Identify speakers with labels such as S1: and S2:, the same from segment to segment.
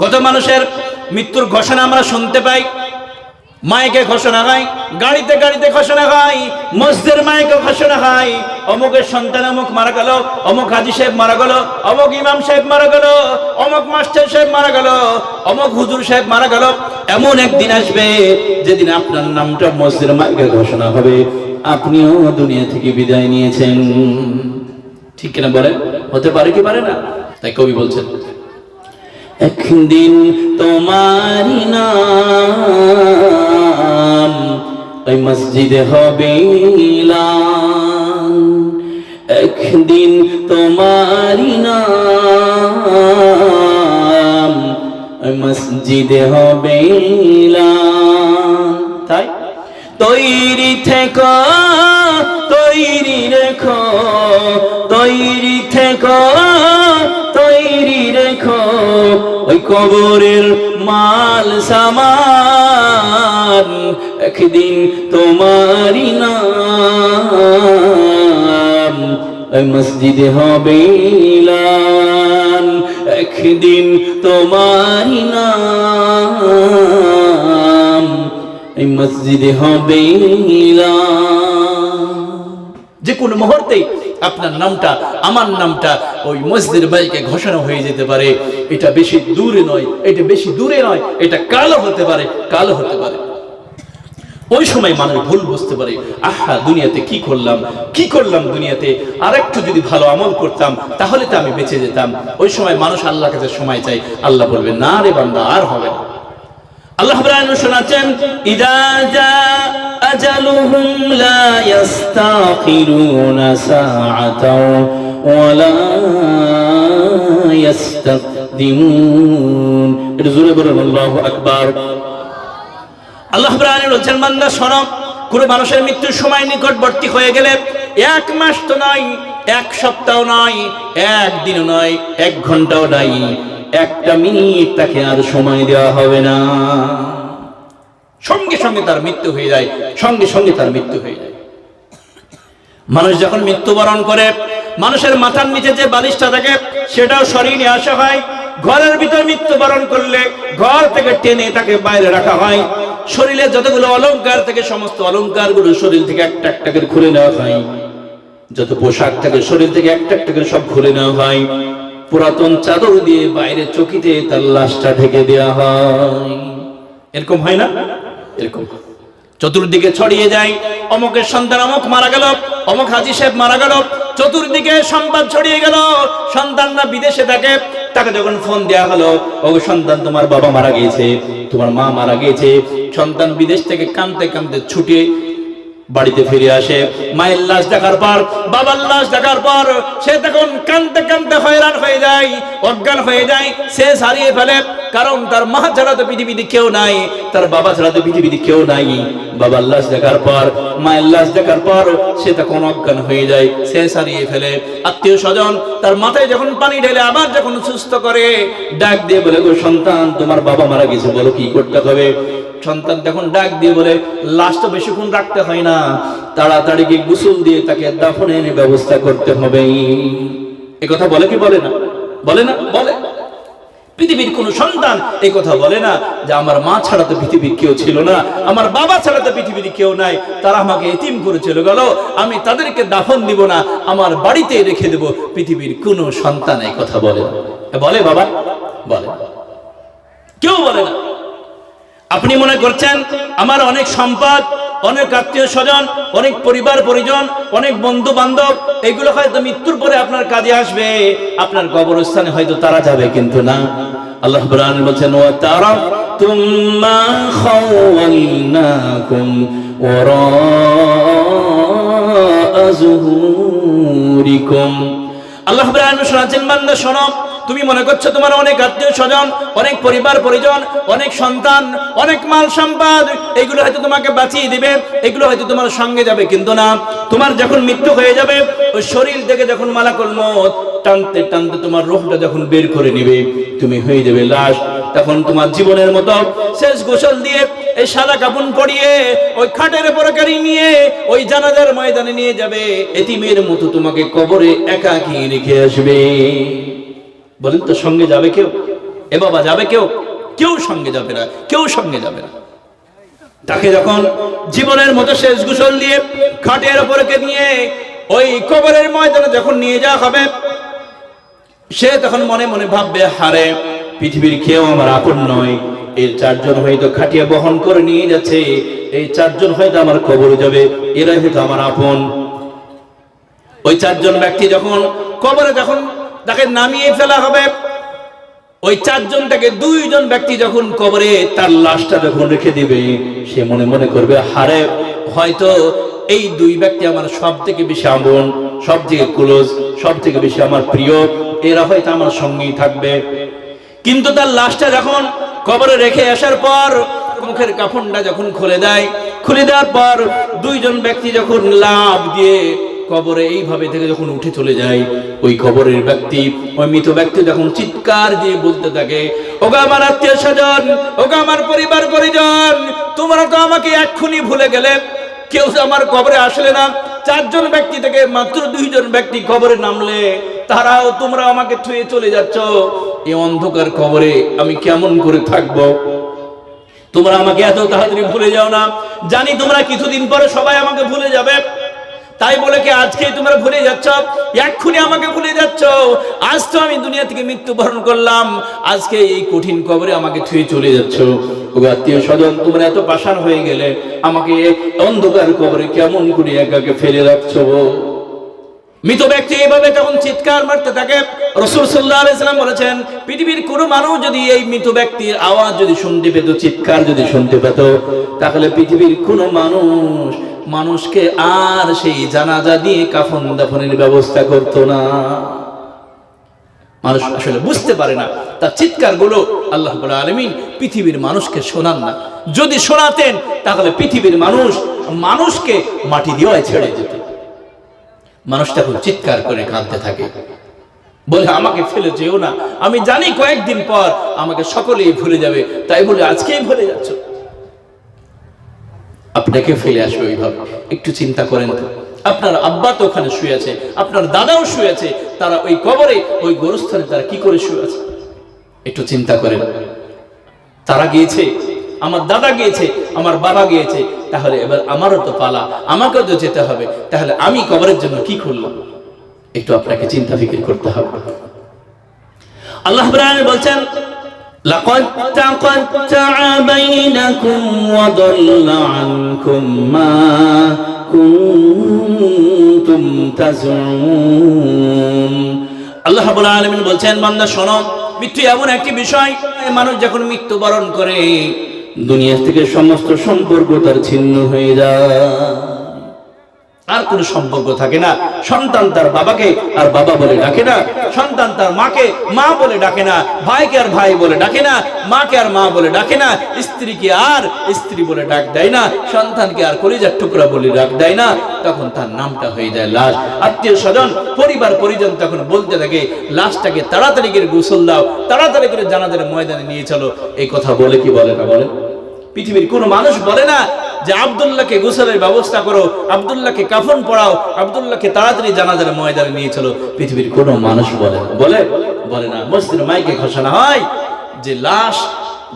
S1: কত মানুষের মৃত্যুর ঘোষণা আমরা শুনতে পাই? মাইকে ঘোষণা হয়, গাড়িতে গাড়িতে ঘোষণা হয়, মসজিদের মাইকে ঘোষণা হয়। অমুকের সন্তান অমুক মারা গেল, অমুক হাজি সাহেব মারা গেল, অমুক ইমাম সাহেব মারা গেল, অমুক মাস্টার সাহেব মারা গেল, অমুক হুজুর সাহেব মারা গেল। এমন একদিন আসবে যেদিন আপনার নামটা মসজিদের মাইকে ঘোষণা হবে। আপনিও দুনিয়া থেকে বিদায় নিয়েছেন। ঠিক কিনা বলেন? হতে পারে কি পারে না? তাই কবি বলছেন একদিন তোমারি নাম, ওই মসজিদে হবে। একদিন তোমারি নাম, ওই মসজিদে হবে তাই? তৈরি থেকো, তৈরি রেখো, তৈরি থেকো। কবরের মাল সামান একদিন তোমারই নাম মসজিদে হবে। একদিন তোমারই নাম এই মসজিদে হবে। যে কোনো মুহূর্তেই আপনার নামটা, আমার নামটা ওই মসজিদের বাইকে ঘোষণা হয়ে যেতে পারে। এটা বেশি দূরে নয়, এটা বেশি দূরে নয়, এটা কালো হতে পারে, কালো হতে পারে। ওই সময় মানুষ ভুল বুঝতে পারে, আহা, দুনিয়াতে কি করলাম কি করলাম দুনিয়াতে? আর একটু যদি ভালো আমল করতাম, তাহলে তো আমি বেঁচে যেতাম। ওই সময় মানুষ আল্লাহ কাছে সময় চাই আল্লাহ বলবে, না রে বান্দা, আর হবে না। আল্লাহ রাব্বুল শোনাচ্ছেন, ইদা জা আজালুহুম লা ইস্তাখিরুনা সাআতাও ওয়ালা ইস্তাকদিমুন এটা জোরে বলুন, আল্লাহু আকবার। আল্লাহ রাব্বুল বলছেন, বান্দা, শোনো, কোন মানুষের মৃত্যুর সময় নিকটবর্তী হয়ে গেলে এক মাস তো নয়, এক সপ্তাহ নয় একদিন নয়, এক ঘন্টাও নাই। একটা মিনিট তাকে আর সময় দেওয়া হবে না। সঙ্গে সঙ্গে তার মৃত্যু হয়ে যায়, সঙ্গে সঙ্গে তার মৃত্যু হয়ে যায়। মানুষ যখন মৃত্যুবরণ করে, মানুষের মাথার নিচে যে বালিশটা থাকে, সেটাও সরিয়ে নিয়ে আসা হয়। ঘরের ভিতর মৃত্যুবরণ করলে ঘর থেকে টেনে তাকে বাইরে রাখা হয়। শরীরে যতগুলো অলংকার থেকে, সমস্ত অলংকারগুলো শরীর থেকে একটা একটা করে খুলে নেওয়া হয়। যত পোশাক থাকে, শরীর থেকে একটা একটা করে সব খুলে নেওয়া হয়। পুরাতন চাদর দিয়ে বাইরে চকিতে তার লাশটা ঢেকে দেওয়া হয়। এরকম হয় না? এরকম। চতুর্দিকে ছড়িয়ে যায়, অমকের সন্তান অমুক মারা গেল, অমুক হাজি সাহেব মারা গেল, চতুর্দিকে সংবাদ ছড়িয়ে গেল, সন্তানরা বিদেশে থাকে, তাকে যখন ফোন দেয়া হলো, ও সন্তান তোমার বাবা মারা গিয়েছে, তোমার মা মারা গিয়েছে, সন্তান বিদেশ থেকে কাঁদতে কাঁদতে ছুটে বাড়িতে ফিরে আসে। মায়ের লাশ দেখার পর, বাবার লাশ দেখার পর, সে তখন কানতে কানতে হয়রান হয়ে যায়, অজ্ঞান হয়ে যায়, সে হারিয়ে ফেলে। কারণ তার মা ছাড়া তো পৃথিবীতে কেউ নাই, তার বাবা ছাড়া তো পৃথিবীতে কেউ নাই। বাবার লাশ দেখার পর, মায়ের লাশ দেখার পর, সে তখন অজ্ঞান হয়ে যায়, সে হারিয়ে ফেলে। আত্মীয় স্বজন তার মাথায় যখন পানি ঢেলে আবার যখন সুস্থ করে, ডাক দিয়ে বলে, গো সন্তান, তোমার বাবা মারা গেছে, বলো কি করতে হবে? সন্তান তখন ডাক দিয়ে বলে লাশ তো বেশিক্ষণ রাখতে হয় না, তাড়াতাড়ি গিয়ে গোসল দিয়ে তাকে দাফনের ব্যবস্থা করতে হবে। এ কথা বলে কি বলে না? বলে না? বলে। পৃথিবীর কোন সন্তান এই কথা বলে না যে, আমার মা ছাড়া তো পৃথিবীর কেউ ছিল না, আমার বাবা ছাড়া তো পৃথিবীর কেউ নাই, তারা আমাকে এতিম করে চলে গেল, আমি তাদেরকে দাফন দিব না, আমার বাড়িতে রেখে দেব। পৃথিবীর কোন সন্তান এই কথা বলে বলে বাবা? বলে। কেউ বলে না। আপনি মনে করছেন আমার অনেক সম্পদ, অনেক আত্মীয় স্বজন, অনেক পরিবার, পরিজন, অনেক বন্ধু বান্ধব এগুলো হয়তো মৃত্যুর পরে আপনার কাজে আসবে, আপনার কবরস্থানে হয়তো তারা যাবে, কিন্তু না। আল্লাহ বলছেন, ওয়া তারা যুহুরিকুম আল্লাহ শোনাচ্ছেন বান্দা, শোনো তুমি মনে করছ তোমার অনেক আত্মীয় স্বজন, অনেক পরিবার, পরিজন, অনেক সন্তান, অনেক মাল সম্পদ, এগুলো হয়তো তোমাকে বাঁচিয়ে দিবে, এগুলো হয়তো তোমার সঙ্গে যাবে, কিন্তু না। তোমার যখন মৃত্যু হয়ে যাবে, ওই শরীর থেকে যখন মালাকুল মত টানতে টানতে তোমার রোহটা যখন বের করে নিবে, তুমি হয়ে যাবে লাশ। তখন তোমার জীবনের মতো শেষ গোসল দিয়ে এই সাদা কাপড় পরিয়ে, ওই খাটের গাড়ি নিয়ে, ওই জানাজার ময়দানে নিয়ে যাবে, এতিমের মতো তোমাকে কবরে একাকি রেখে আসবে। বলেন তো, সঙ্গে যাবে কেউ? এ বাবা, যাবে কেউ? কেউ সঙ্গে যাবে না, কেউ সঙ্গে যাবে না। তাকে যখন জীবনের মতো শেষ গোসল দিয়ে খাটের ওপরকে নিয়ে ওই কবরের ময়দানে যখন নিয়ে যাওয়া হবে, সে তখন মনে মনে ভাববে, হারে, পৃথিবীর কেউ আমার আপন নয়। এই চারজন হয়তো খাটিয়া বহন করে নিয়ে যাচ্ছে, এই চারজন হয়তো আমার কবরে যাবে, এরাই হয়তো আমার আপন। ওই চারজন ব্যক্তি যখন কবরে যখন তাকে নামিয়ে ফেলা হবে। ওই চারজন থেকে দুইজন ব্যক্তি যখন কবরে, তার লাশটা যখন রেখে দিবে, সে মনে মনে করবে, হারে, হয়তো এই দুই ব্যক্তি আমার সব থেকে বেশি আমন সব থেকে ক্লোজ সব থেকে বেশি আমার প্রিয়, এরা হয়তো আমার সঙ্গেই থাকবে। কিন্তু তার লাশটা যখন কবরে রেখে আসার পর, মুখের কাফনটা যখন খুলে দেয়, খুলে দেওয়ার পর দুইজন ব্যক্তি যখন লাভ দিয়ে কবরে এইভাবে থেকে যখন উঠে চলে যায়, ওই কবরের ব্যক্তি, ওই মৃত ব্যক্তি যখন চিৎকার দিয়ে বলতে থাকে, ওগা আমার আত্মীয় স্বজন, ওগা আমার পরিবার পরিজন, তোমরা তো আমাকে এক্ষুনি ভুলে গেলে। কেউ আমার কবরে আসলে না, চারজন ব্যক্তি থেকে মাত্র দুইজন ব্যক্তি কবরে নামলে, তারাও তোমরা আমাকে থুয়ে চলে যাচ্ছ। এই অন্ধকার কবরে আমি কেমন করে থাকব? তোমরা আমাকে এত তাড়াতাড়ি ভুলে যাও না। জানি তোমরা কিছুদিন পরে সবাই আমাকে ভুলে যাবে। তাই বলে কি আজকে তোমরা ভুলে যাচ্ছ? এক্ষুনি আমাকে ভুলে যাচ্ছ। আজ তো আমি দুনিয়া থেকে মৃত্যুবরণ করলাম। আজকে এই কঠিন কবরে আমাকে থুয়ে চলে যাচ্ছ। চিৎকার মারতে রসুল বলেছেন, পৃথিবীর কোনো মানুষ যদি এই মৃত ব্যক্তির আওয়াজ যদি শুনতে পেত, চিৎকার যদি শুনতে পেত, তাহলে পৃথিবীর কোনো মানুষ মানুষকে আর সেই জানাজা দিয়ে কাফন দাফনের ব্যবস্থা করত না। মানুষ আসলে বুঝতে পারে না। তার চিৎকারগুলো আল্লাহ আলমিন পৃথিবীর মানুষকে শোনান না। যদি শোনাতেন, তাহলে পৃথিবীর মানুষ মানুষকে মাটি দিয়ে ছেড়ে যেত মানুষটা খুব চিৎকার করে কাঁদতে থাকে। বলে, আমাকে ফেলে যেও না। আমি জানি কয়েকদিন পর আমাকে সকলেই ভুলে যাবে। তাই বলে, আজকেই ভুলে যাচ্ছ। আপনাকে ফেলে আসবে ওইভাবে। একটু চিন্তা করেন তো। আপনার আব্বা তো ওখানে শুয়ে আছে, আপনার দাদাও শুয়ে আছে, তারা ওই কবরে, ওই গোরস্থানে তারা কি করে শুয়ে আছে? একটু চিন্তা করেন। তারা গিয়েছে, আমার দাদা গিয়েছে, আমার বাবা গিয়েছে, তাহলে এবার আমারও তো পালা, আমাকেও তো যেতে হবে, তাহলে আমি কবরের জন্য কি করলাম? একটু আপনাকে চিন্তা ফিকির করতে হবে। আল্লাহ বলছেন
S2: لقد تقطع بينكم وضل عنكم ما كنتم تزعمون
S1: আল্লাহ রাব্বুল আলামিন বলছেন বান্দা শোনো মৃত্যু এমন একটি বিষয় মানুষ যখন মৃত্যুবরণ করে
S2: দুনিয়া থেকে সমস্ত সম্পর্ক তার ছিন্ন হয়ে যায়
S1: আর কোনো সম্পর্ক থাকে না। সন্তান তার বাবাকে আর বাবা বলে ডাকে না। সন্তান তার মাকে মা বলে ডাকে না। ভাইকে আর ভাই বলে ডাকে না। মাকে আর মা বলে ডাকে না। স্ত্রীকে আর স্ত্রী বলে ডাক দেয় না। সন্তানকে আর কলিজার টুকরা বলে ডাক দেয় না। তখন তার নামটা হয়ে যায় লাশ। আত্মীয় স্বজন, পরিবার পরিজন তখন বলতে থাকে, লাশটাকে তাড়াতাড়ি করে গোসল দাও। তাড়াতাড়ি করে জানাদের ময়দানে নিয়ে চলো। এই কথা বলে কি বলে না বলে? পৃথিবীর কোনো মানুষ বলে না যে আবদুল্লাহকে গোসলের ব্যবস্থা করো, আবদুল্লাহকে কাফন পড়াও আবদুল্লাহকে তাড়াতাড়ি জানাজার ময়দানে নিয়ে চলো। পৃথিবীর কোনো মানুষ বলে বলে? বলে না। মসজিদের মাইকে ঘোষণা হয়। যে লাশ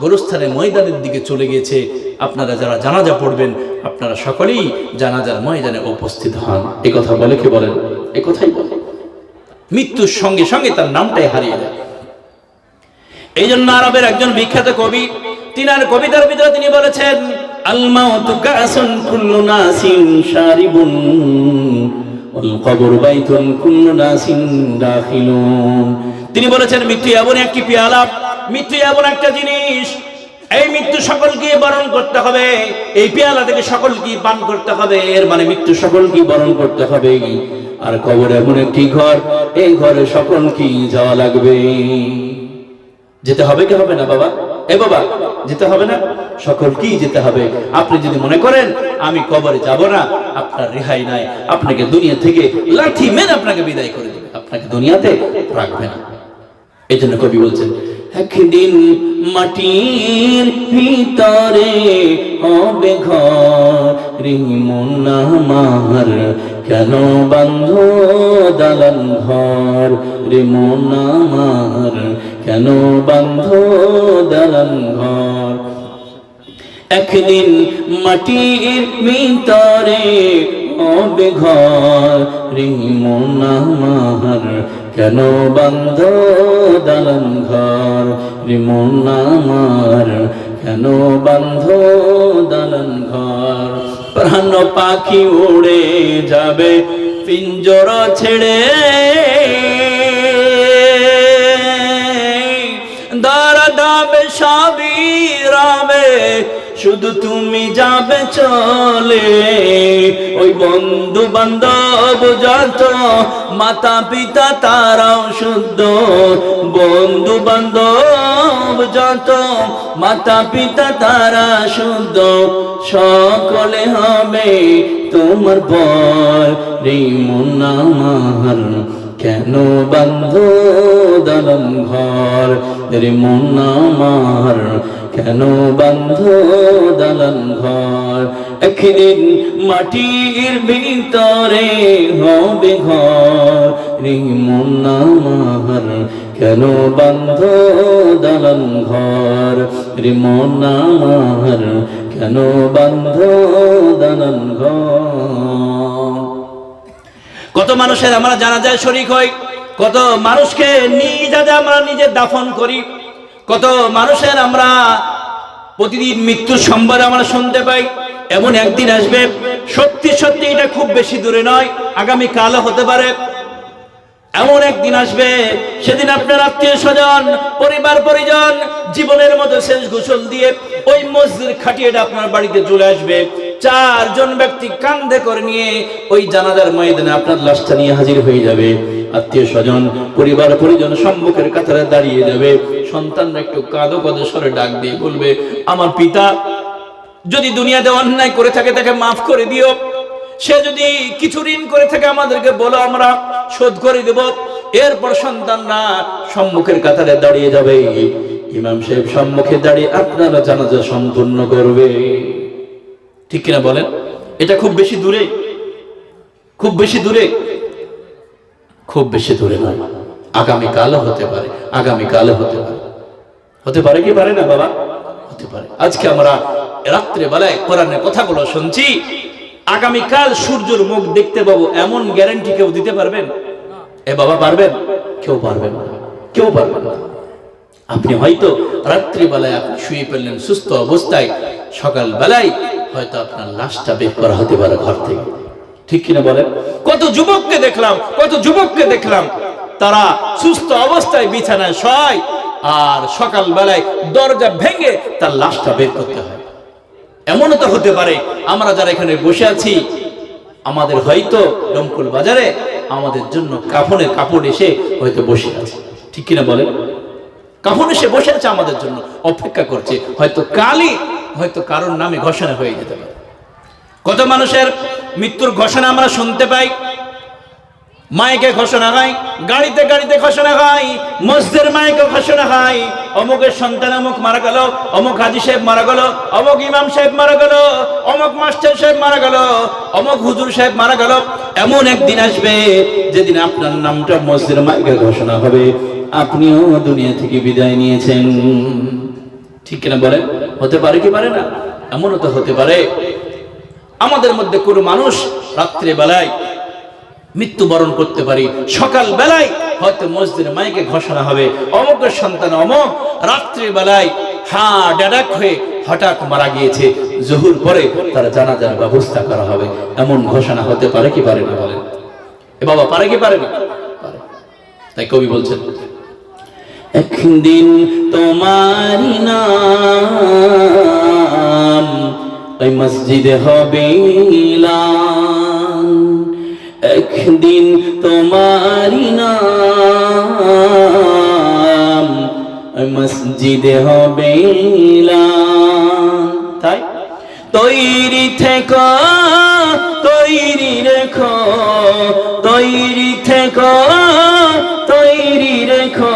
S1: গোরস্থানের ময়দানের দিকে চলে গিয়েছে, আপনারা যারা জানাজা পড়বেন, আপনারা সকলেই জানাজার ময়দানে উপস্থিত হন। এ কথা বলে কি বলেন? এ কথাই বলে। মৃত্যুর সঙ্গে সঙ্গে তার নামটাই হারিয়ে যায়। এই জন্য আরবের একজন বিখ্যাত কবি, তিনার কবিতার ভিতরে তিনি বলেছেন
S2: الموت كأس كل ناس شارب والقبر بيت كل ناس داخلون
S1: তিনি বলেছেন মৃত্যু এমন একটি পেয়ালা মৃত্যু এমন একটা জিনিস এই মৃত্যু সকলকে বরণ করতে হবে এই পেয়ালা থেকে সকলকে পান করতে হবে এর মানে মৃত্যু
S2: সকলকে বরণ করতে হবে আর কবর এমন একটি ঘর এই ঘরে সকলকে যাওয়া লাগবে
S1: যেতে হবে কি হবে না বাবা এ বাবা, যেতে হবে না?
S2: সকলকেই যেতে হবে।
S1: আপনি যদি মনে করেন, আমি কবরে যাব না, আপনার রেহাই নাই। আপনাকে দুনিয়া থেকে লাঠি মেরে আপনাকে বিদায় করে দেবে। আপনাকে দুনিয়াতে রাখবে না। এই জন্য কবি বলছেন,
S2: একদিন মাটির ভিতরে হবে ঘর আমার কেন বান্ধ দালান ঘর, রিমন আমার কেন বান্ধ দালান ঘর? একদিন মাটির ভিতরে হবে ঘর। রিমন আমার কেন বন্ধ দালান ঘর? রিমন আমার কেন বন্ধ দালান ঘর? প্রাণ পাখি উড়ে যাবে, পিঞ্জর ছেড়ে রাবে শুধু তুমি যাবে চলে। ওই বন্ধু বান্ধব যত, মাতা পিতা তারাও শুদ্ধ। বন্ধু বান্ধব যত, মাতা পিতা তারা শুদ্ধ। সকলে হবে তোমার পর রে মন আমার কেন বন্ধ দলম ঘর? রে মন আমার কেন বন্ধ দলন ঘর? একদিন মাটির ভিতরে হবে ঘর। রে মন আমার কেন বন্ধ দলন ঘর? রে মন আমার কেন বন্ধ দলন ঘর?
S1: কত মানুষের আমরা জানা যায় শরিক হই, কত মানুষকে নিজে আমরা নিজে দাফন করি। কত মানুষের আমরা প্রতিদিন মৃত্যুর সম্বাদ আমরা শুনতে পাই, এমন একদিন আসবে, সত্যি সত্যি এটা খুব বেশি দূরে নয় আগামী কালও হতে পারে। এমন একদিন আসবে, সেদিন আপনার আত্মীয় স্বজন, পরিবার পরিজন, জীবনের মতো শেষ গোসল দিয়ে ওই মসজিদ খাটিয়েটা আপনার বাড়িতে চলে আসবে। চারজন ব্যক্তি কান্ধে করে নিয়ে ওই জানাজার ময়দানে আপনার লাশটা নিয়ে হাজির হয়ে যাবে। আত্মীয় স্বজন পরিবার, পরিজন সম্মুখের কাতারে দাঁড়িয়ে যাবে। সন্তানরা একটু কাঁদো কাঁদো, স্বরে ডাক দিয়ে বলবে, আমার পিতা যদি দুনিয়াতে অন্যায় করে থাকে, তাকে মাফ করে দিও। সে যদি কিছু ঋণ করে থাকে, আমাদেরকে বলো, আমরা শোধ করে দেব। এরপর সন্তানরা সম্মুখের কাতারে দাঁড়িয়ে যাবে। ইমাম সাহেব সম্মুখে দাঁড়িয়ে আপনারা জানাজা সম্পূর্ণ করবে। ঠিক কিনা বলেন? এটা খুব বেশি দূরে, খুব বেশি দূরে। খুব বেশি দূরে নয়। আগামী কালও হতে পারে, আগামী কালও হতে পারে। হতে পারে কি পারে না বাবা? হতে পারে। আজকে আমরা রাত্রে বেলায় কোরআনের কথাগুলো শুনছি। আগামীকাল সূর্যের মুখ দেখতে পাবো, এমন গ্যারান্টি কেউ দিতে পারবেন? এ বাবা পারবেন? কেউ পারবেন না। কেউ পারবেন না। আপনি হয়তো রাত্রি বেলায় আপনি শুয়ে ফেললেন সুস্থ অবস্থায় সকাল বেলায় হয়তো আপনার লাশটা বের করা হতে পারে ঘর থেকে। ঠিক কিনা বলেন? কত যুবককে দেখলাম, কত যুবককে দেখলাম। তারা সুস্থ অবস্থায় বিছানায় শয় আর সকাল বেলায় দরজা ভেঙে তার লাশটা বের করতে হয়। এমনও তো হতে পারে, আমরা যারা এখানে বসে আছি, আমাদের হয়তো ডমকুল বাজারে আমাদের জন্য কাফনের কাপড় এসে হয়তো বসে আছে। ঠিক কিনা বলেন? কাফন এসে বসে আছে আমাদের জন্য, অপেক্ষা করছে, হয়তো কালই, হয়তো কারোর নামে ঘোষণা হয়ে যেতে পারে। কত মানুষের মৃত্যুর ঘোষণা আমরা শুনতে পাই। মাইকে ঘোষণা হয়, গাড়িতে গাড়িতে ঘোষণা হয়, মসজিদের মাইকে ঘোষণা হয়। অমুকের সন্তান অমুক মারা গেল, অমুক হাজি সাহেব মারা গেল, অমুক ইমাম সাহেব মারা গেল, অমুক মাস্টার সাহেব মারা গেল, অমুক হুজুর সাহেব মারা গেল। এমন একদিন আসবে যেদিন আপনার নামটা মসজিদের মাইকে ঘোষণা হবে। আপনিও দুনিয়া থেকে বিদায় নিয়েছেন। ঠিক কিনা বলেন? হতে পারে কি পারে না? এমনও তো হতে পারে। আমাদের মধ্যে কোনো মানুষ রাত্রে বেলায় মৃত্যুবরণ করতে পারি। সকাল বেলায় হয়তো মসজিদের মাইকে ঘোষণা হবে অমুকের সন্তান অমুক। রাত্রি বেলায় হা ডাডাক হয়ে হঠাৎ মারা গিয়েছে। জহুর পরে তার জানাজার ব্যবস্থা করা হবে। এমন ঘোষণা হতে পারে কি পারে না বলেন? এ বাবা, পারে কি পারে না? তাই কবি বলছেন,
S2: একদিন তোমারি ওই মসজিদে হবে একদিন তোমারি নাম ওই মসজিদে হবে। তাই? তৈরি থেকো, তৈরি রেখো, তৈরি থেকো, তৈরি রেখো।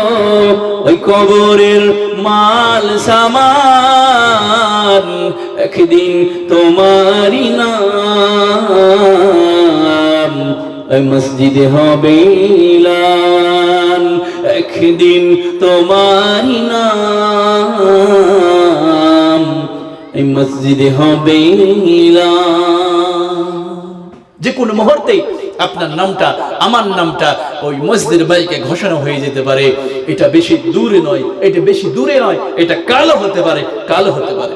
S2: ওই কবরের মাল সামান, একদিন তোমারই নাম। ওই মসজিদে হবে একদিন তোমারই নাম। এই মসজিদে হবে
S1: যে কোনো মুহূর্তেই আপনার নামটা, আমার নামটা ওই মসজিদের বাইকে ঘোষণা হয়ে যেতে পারে। এটা বেশি দূরে নয়, এটা বেশি দূরে নয়, এটা কালো হতে পারে, কালো হতে পারে।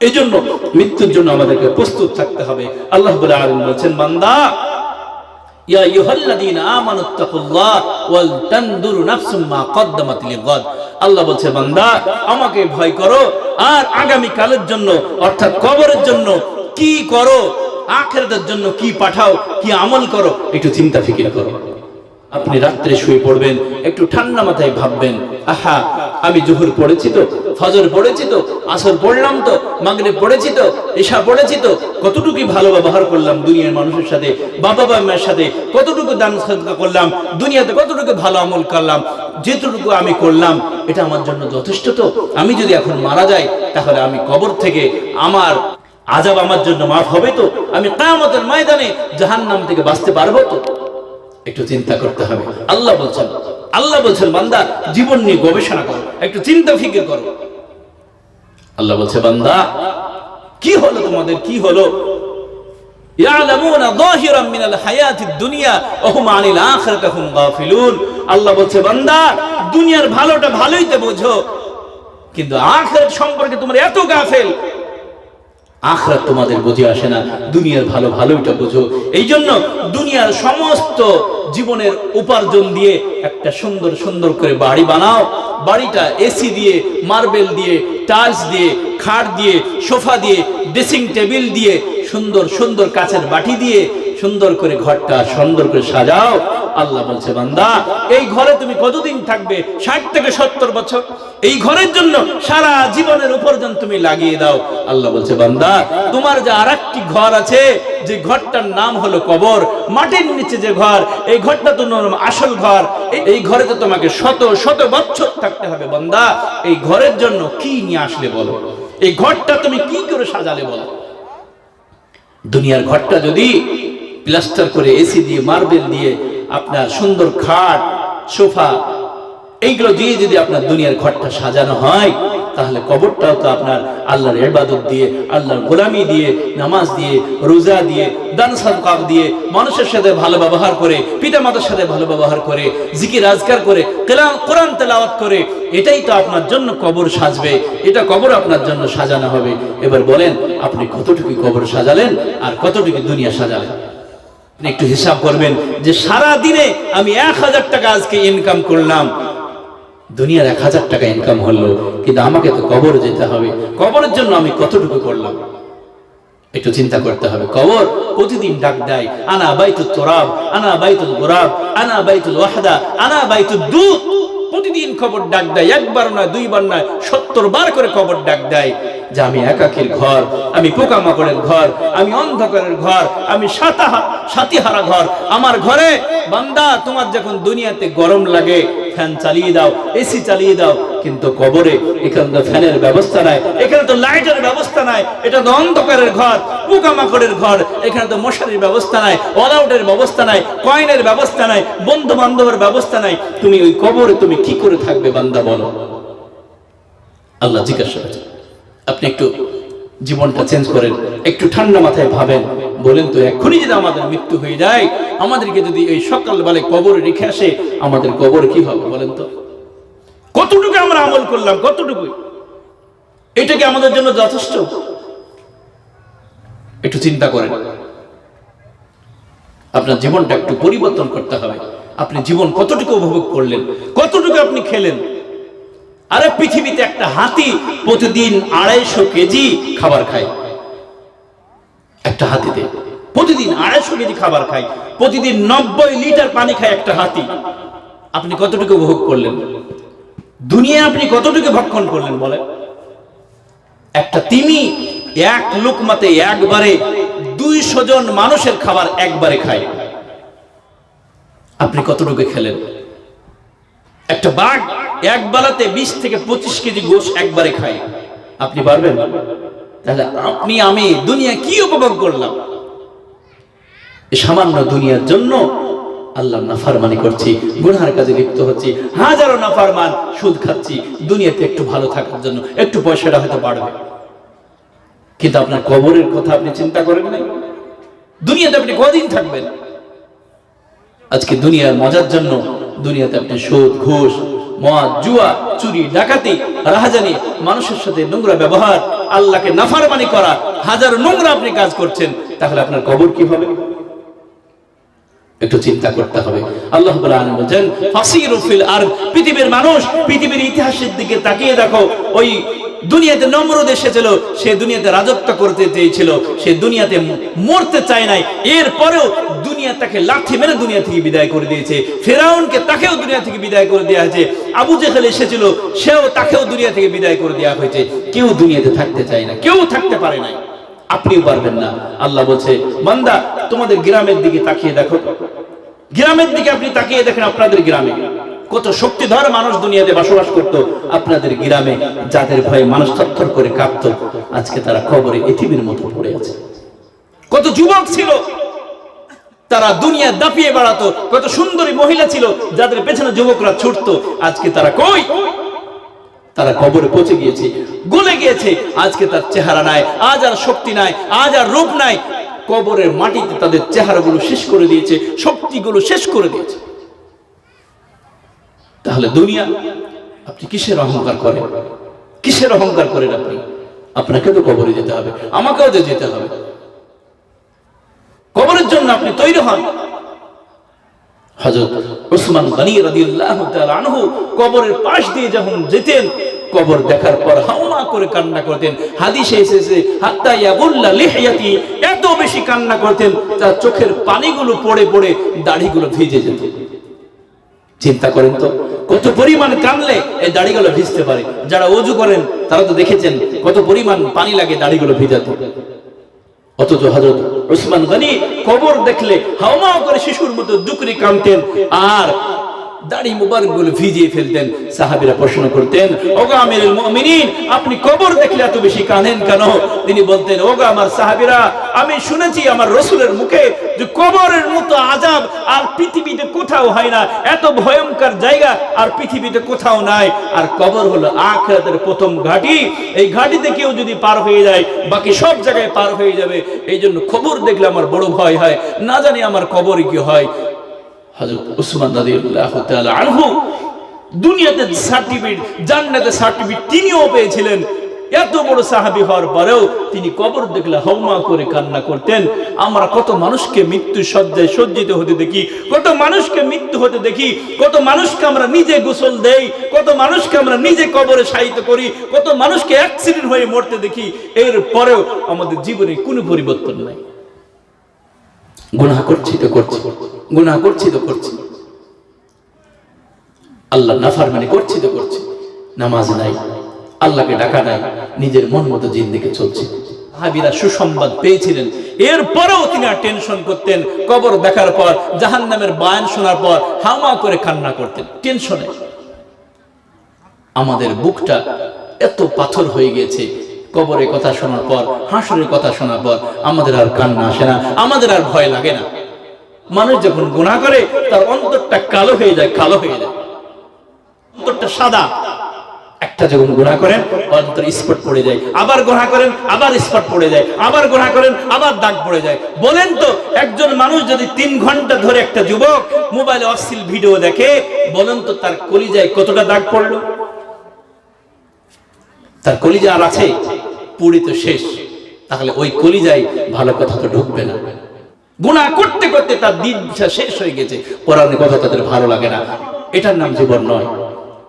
S1: এই জন্য মৃত্যুর জন্য আমাদেরকে প্রস্তুত থাকতে হবে। আল্লাহ আলম বলছেন, বান্দা, ইয়া আল্লাহ বলছে, বান্দা, আমাকে ভয় করো, আর আগামী কালের জন্য, অর্থাৎ কবরের জন্য কি করো? আখিরাতের জন্য কি পাঠাও, কি আমল করো, একটু চিন্তা ফিকির করো। আপনি রাত্রে শুয়ে পড়বেন, একটু ঠান্ডা মাথায় ভাববেন, আহা, আমি জোহর পড়েছি তো, ফজর পড়েছি তো, আসর পড়লাম তো মাগরে পড়েছি তো এশা পড়েছি তো কতটুকু ভালো ব্যবহার করলাম দুনিয়ার মানুষের সাথে, বাবা বা মায়ের সাথে, কতটুকু দান সদকা করলাম, দুনিয়াতে কতটুকু ভালো আমল করলাম, যেটুকু আমি করলাম, এটা আমার জন্য যথেষ্ট তো। আমি যদি এখন মারা যাই, তাহলে আমি কবর থেকে আমার আজাব আমার জন্য মাফ হবে তো? আমি কায়ামতের ময়দানে জাহান্নাম থেকে বাঁচতে পারব তো? একটু চিন্তা করতে হবে। আল্লাহ বলছেন আল্লাহ বলছেন, বান্দা, জীবন নিয়ে গবেষণা করো। একটু চিন্তা ফিকির করো। আল্লাহ বলছে, বান্দা, কি হলো তোমাদের? কি হলো? আল্লাহ বলছে, বান্দা, দুনিয়ার ভালোটা ভালোই তো বোঝো, কিন্তু আখিরাত সম্পর্কে তোমরা এত গাফেল। আখরাত তোমাদের বুঝে আসে না। দুনিয়ার ভালো ভালোইটা বুঝো। এই জন্য দুনিয়ার সমস্ত জীবনের উপার্জন দিয়ে একটা সুন্দর সুন্দর করে বাড়ি বানাও। বাড়িটা এসি দিয়ে মার্বেল দিয়ে টাইলস দিয়ে, খাট দিয়ে, সোফা দিয়ে ড্রেসিং টেবিল দিয়ে, সুন্দর সুন্দর কাচের বাটি দিয়ে, সুন্দর করে ঘরটা সুন্দর করে সাজাও। আল্লাহ বলছে, বান্দা, এই ঘরে তুমি কতদিন থাকবে? ষাট থেকে সত্তর বছর। এই ঘরের জন্য সারা জীবনের উপার্জন তুমি লাগিয়ে দাও। আল্লাহ বলছে, বান্দা, তোমার যে আর ঘর আছে, যে ঘরটার নাম হলো কবর, মাটির নিচে যে ঘর, এই ঘরটা তো নরম আসল ঘর এই- ঘরে তো তোমাকে শত শত বছর থাকতে হবে, বান্দা। এই ঘরের জন্য কি নিয়ে আসলে বলো? এই ঘরটা তুমি কি করে সাজালে বলো? দুনিয়ার ঘরটা যদি প্লাস্টার করে, এসি দিয়ে, মার্বেল দিয়ে, আপনার সুন্দর খাট, সোফা এইগুলো দিয়ে যদি আপনার দুনিয়ার ঘরটা সাজানো হয়, তাহলে কবরটাও তো আপনার আল্লাহর ইবাদত দিয়ে, আল্লাহর গোলামি দিয়ে, নামাজ দিয়ে, রোজা দিয়ে, দান সাদকাক দিয়ে, মানুষের সাথে ভালো ব্যবহার করে পিতা মাতার সাথে ভালো ব্যবহার করে, জিকির, আজকার করে কেলাম- কোরআন তেলাওয়াত করে, এটাই তো আপনার জন্য কবর সাজবে, এটা কবর আপনার জন্য সাজানো হবে। এবার বলেন, আপনি কতটুকু কবর সাজালেন আর কতটুকু দুনিয়া সাজালেন? একটু হিসাব করবেন যে সারা দিনে আমি এক হাজার টাকা আজকে ইনকাম করলাম। দুনিয়ার এক হাজার টাকা ইনকাম হলো, কিন্তু আমাকে তো কবর যেতে হবে। কবরের জন্য আমি কতটুকু করলাম? একটু চিন্তা করতে হবে। কবর প্রতিদিন ডাক দেয়, আনা বাইতুল তোরাব, আনা বাইতুল গোরাব, আনা বাইতুল ওয়াহদা, আনা বাইতুল দুধ প্রতিদিন খবর ডাক দেয় একবার নয়, দুইবার নয়, সত্তর বার করে খবর ডাক দেয় যে আমি একাকির ঘর, আমি পোকামাকড়ের ঘর, আমি অন্ধকারের ঘর, আমি সাতাহা সাতিহারা ঘর। আমার ঘরে বান্দা, তোমার যখন দুনিয়াতে গরম লাগে ফ্যান চালিয়ে দাও, এসি চালিয়ে দাও, কিন্তু কবরে এখানে তো ফ্যানের ব্যবস্থা নাই, এখানে তো লাইটের ব্যবস্থা নাই, এটা তো অন্ধকারের ঘর, পোকামাকড়ের ঘর, এখানে তো মশারির ব্যবস্থা নাই অলআউটের ব্যবস্থা নাই, কয়েনের ব্যবস্থা নাই বন্ধু বান্ধবের ব্যবস্থা নাই, তুমি ওই কবরে তুমি কি করে থাকবে বান্দা বলো? আল্লাহ জিজ্ঞাসা আপনি একটু জীবনটা চেঞ্জ করেন, একটু ঠান্ডা মাথায় ভাবেন বলেন তো এক্ষুনি যদি আমাদের মৃত্যু হয়ে যায়, আমাদেরকে যদি এই সকালবেলায় কবরে রেখে আসে, আমাদের কবর কি হবে বলেন তো? কতটুকু আমরা আমল করলাম কতটুকু এটা কি আমাদের জন্য যথেষ্ট? একটু চিন্তা করেন। আপনার জীবনটা একটু পরিবর্তন করতে হবে। আপনি জীবন কতটুকু উপভোগ করলেন, কতটুকু আপনি খেলেন? আরে পৃথিবীতে একটা হাতি প্রতিদিন আড়াইশো কেজি খাবার খায়। একটা হাতিতে। প্রতিদিন আড়াইশো কেজি খাবার খায় প্রতিদিন নব্বই লিটার পানি খায় একটা হাতি। আপনি কতটুকু উপভোগ করলেন? দুনিয়া আপনি কতটুকু ভক্ষণ করলেন বলে একটা তিমি এক লোকমাতে একবারে দুইশো জন মানুষের খাবার একবারে খায়। আপনি কতটুকু খেলেন? একটা বাঘ এক বেলাতে বিশ থেকে পঁচিশ কেজি গোশ একবারে খায়। আপনি পারবেন? তাহলে আপনি, আমি দুনিয়া কি উপভোগ করলাম? সামান্য দুনিয়ার জন্য আল্লাহ নাফারমানি করছি গুনহার কাজে লিপ্ত হচ্ছি, হাজারো নাফারমান সুদ খাচ্ছি, দুনিয়াতে একটু ভালো থাকার জন্য, একটু পয়সাটা হয়তো বাড়বে। কিন্তু আপনার কবরের কথা আপনি চিন্তা করেন নাই? দুনিয়াতে আপনি কদিন থাকবেন? আজকে দুনিয়ার মজার জন্য দুনিয়াতে আপনি সুদ, ঘুষ, মদ, জুয়া, চুরি, ডাকাতি, রাহাজানি, মানুষের সাথে নোংরা ব্যবহার আল্লাহকে নাফারমানি করা, হাজার নোংরা আপনি কাজ করছেন, তাহলে আপনার কবর কি হবে? একটু চিন্তা করতে হবে। আল্লাহ বলছেন পৃথিবীর মানুষ পৃথিবীর ইতিহাসের দিকে তাকিয়ে দেখো, ওই দুনিয়াতে নম্রদ এসেছিল, সে দুনিয়াতে রাজত্ব করতে চেয়েছিল, সে দুনিয়াতে মরতে চায় নাই। এরপরেও দুনিয়া তাকে লাঠি মেরে দুনিয়া থেকে বিদায় করে দিয়েছে। ফেরাউনকে তাকেও দুনিয়া থেকে বিদায় করে দেওয়া হয়েছে। আবু জেহেল এসেছিল, সেও তাকেও দুনিয়া থেকে বিদায় করে দেওয়া হয়েছে। কেউ দুনিয়াতে থাকতে চায় না, কেউ থাকতে পারে নাই। আপনিও পারবেন না। আল্লাহ বলছে, বান্দা, তোমাদের গ্রামের দিকে তাকিয়ে দেখো। গ্রামের দিকে আপনি তাকিয়ে দেখেন আপনাদের গ্রামে। কত শক্তিধর মানুষ দুনিয়াতে বসবাস করত আপনাদের গ্রামে, যাদের ভয়ে মানুষ থরথর করে কাঁপত। আজকে তারা খবরে পৃথিবীর মতো পড়ে আছে। কত যুবক ছিল, তারা দুনিয়া দাপিয়ে বেড়াতো। কত সুন্দরী মহিলা ছিল, যাদের পেছনে যুবকরা ছুটতো। আজকে তারা কই? তারা কবরে পচে গিয়েছে, গলে গিয়েছে। আজকে তার চেহারা নাই, আজ আর শক্তি নাই, আজ আর রূপ নাই। কবরের মাটিতে তাদের চেহারাগুলো শেষ করে দিয়েছে, শক্তিগুলো শেষ করে দিয়েছে। তাহলে দুনিয়া, আপনি কিসের অহংকার করেন? কিসের অহংকার করেন আপনি? আপনাকে তো কবরে যেতে হবে, আমাকেও তো যেতে হবে। কবরের জন্য আপনি তৈরি হন। হযরত উসমান গনি রাদিয়াল্লাহু তাআলা আনহু কবরের পাশ দিয়ে যখন যেতেন, কবর দেখার পর হাওমা করে কান্না করতেন। হাদিসে এসেছে, হাত্তা ইয়াবুল্লা লিহয়াতি এত বেশি কান্না করতেন, তার চোখের পানিগুলো পড়ে পড়ে দাড়িগুলো ভিজে যেত। চিন্তা করেন তো কত পরিমাণ কামলে এই দাড়িগুলো ভিজতে পারে। যারা অজু করেন, তারা তো দেখেছেন কত পরিমাণ পানি লাগে দাড়িগুলো ভিজাতে। অথচ হজরত উসমান গনি কবর দেখলে হাওমাও করে শিশুর মতো দুকরি কামতেন। আর দাড়ি মুবারকগুলো ভিজিয়ে ফেলতেন, সাহাবীরা প্রশ্ন করতেন, ওগো আমিরুল মুমিনিন, আপনি কবর দেখলে এত বেশি কাঁদেন কেন? তিনি বলতেন, ওগো আমার সাহাবীরা, আমি শুনেছি আমার রসুলের মুখে যে কবরের মতো আজাব আর পৃথিবীতে কোথাও হয় না, এত ভয়ঙ্কর জায়গা আর পৃথিবীতে কোথাও নাই। আর কবর হলো আখিরাতের প্রথম ঘাটি। এই ঘাটিতে কেউ যদি পার হয়ে যায়, বাকি সব জায়গায় পার হয়ে যাবে। এই জন্য খবর দেখলে আমার বড় ভয় হয়। না জানি আমার কবর কি হয়। তিনিও পেয়েছিলেন। এত বড় সাহাবী হওয়ার পরেও তিনি কবর দেখলে করে কান্না করতেন। আমরা কত মানুষকে মৃত্যু সজ্জিত হতে দেখি, কত মানুষকে মৃত্যু হতে দেখি, কত মানুষকে আমরা নিজে গোসল দেই, কত মানুষকে আমরা নিজে কবরে শায়িত করি, কত মানুষকে অ্যাক্সিডেন্ট হয়ে মরতে দেখি। এর পরেও আমাদের জীবনে কোনো পরিবর্তন নাই। গুনাহ করছি তো করছি। গুনাহ করছি তো করছি। আল্লাহ নাফারমানি করছি তো করছি। নামাজ নাই, আল্লাহকে ডাকা নাই, নিজের মন মতো জিন্দিকে চলছে। সুসংবাদ পেয়েছিলেন। এরপরেও তিনি আর টেনশন করতেন। কবর দেখার পর, জাহান্নামের বায়ান শোনার পর হামা করে কান্না করতেন। টেনশনে। আমাদের বুকটা এত পাথর হয়ে গেছে কবরের কথা শোনার পর, হাসরের কথা শোনার পর আমাদের আর কান্না আসে না। আমাদের আর ভয় লাগে না। মানুষ যখন গুনাহ করে, তার অন্তরটা কালো হয়ে যায়, কালো হয়ে যায়। অন্তরটা সাদা। একটা যখন গুনাহ করেন, অন্তর স্পট পড়ে যায়। আবার গুনাহ করেন, আবার স্পট পড়ে যায়। আবার গুনাহ করেন, আবার দাগ পড়ে যায়। বলেন তো, একজন মানুষ যদি তিন ঘণ্টা ধরে একটা যুবক মোবাইলে অশ্লীল ভিডিও দেখে, বলেন তো তার কলিজায় কতটা দাগ পড়ল? তার কলিজা আর আছে পুরি তো শেষ। তাহলে ওই কলিজায় ভালো কথা তো ঢুকবে না। গুণা করতে করতে তার দিন শেষ হয়ে গেছে। পরাণের কথা তাদের ভালো লাগে না। এটার নাম জীবন নয়।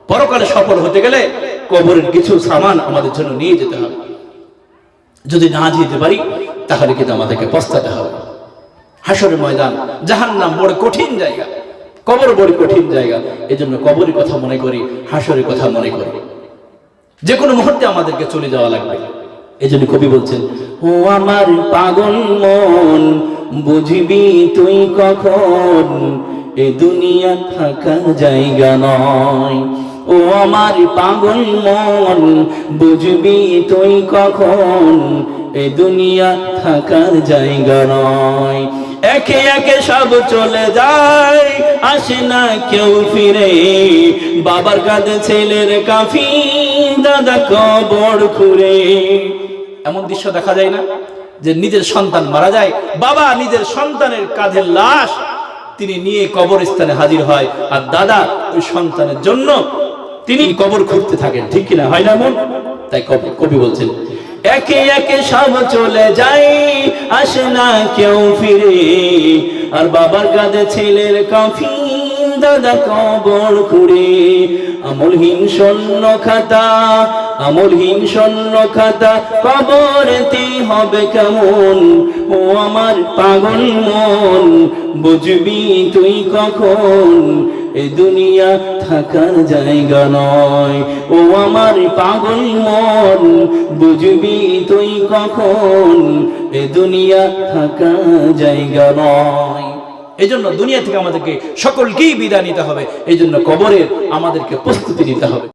S1: পরকালে সফল হতে গেলে কবরের কিছু সামান আমাদের জন্য নিয়ে যেতে হবে। যদি না যেতে পারি, তাহলে কিন্তু আমাদেরকে পস্তাতে হবে। হাসরের ময়দান, জাহান্নাম বড় কঠিন জায়গা। কবর বড় কঠিন জায়গা। এজন্য কবরের কথা মনে করি হাসরের কথা মনে করি। যে কোনো মুহূর্তে আমাদেরকে চলে যাওয়া লাগবে। এই জন্য কবি বলছেন,
S2: ও আমার পাগল মন বুঝবি তুই কখন? এ দুনিয়া থাকার জায়গা নয়। ও আমার পাগল মন, বুঝবি তুই কখন? এ দুনিয়া থাকার জায়গা নয়।
S1: একে একে সব চলে যায়, আসে না কেউ ফিরে। বাবার কাঁধে ছেলের কাফি, দাদা কবর খুঁড়ে। এমন দৃশ্য দেখা যায় না? যে নিজের সন্তান মারা যায়, বাবা নিজের সন্তানের কাঁধের লাশ, তিনি নিয়ে কবরস্থানে হাজির হয়। আর দাদা ওই সন্তানের জন্য তিনি কবর খুঁড়তে থাকেন, ঠিক কিনা? হয় না মন তাই কবি কবি বলছেন, একে একে সব চলে যাই, আসে না কেউ ফিরে। আর বাবার কাঁধে ছেলের কাফি, দাদা কবর খুঁড়ে। আমলহীন শূন্য খাতা আমলহীন শূন্য খাতা কবরেতে হবে কেমন? ও আমার পাগল মন, বুঝবি তুই কখন? এ দুনিয়া থাকার জায়গা নয়। ও আমার পাগল মন, বুঝবি তুই কখন? এ দুনিয়া থাকার জায়গা নয়। এই জন্য দুনিয়া থেকে আমাদেরকে সকলকেই বিদায় নিতে হবে। এই জন্য কবরের আমাদেরকে প্রস্তুতি নিতে হবে।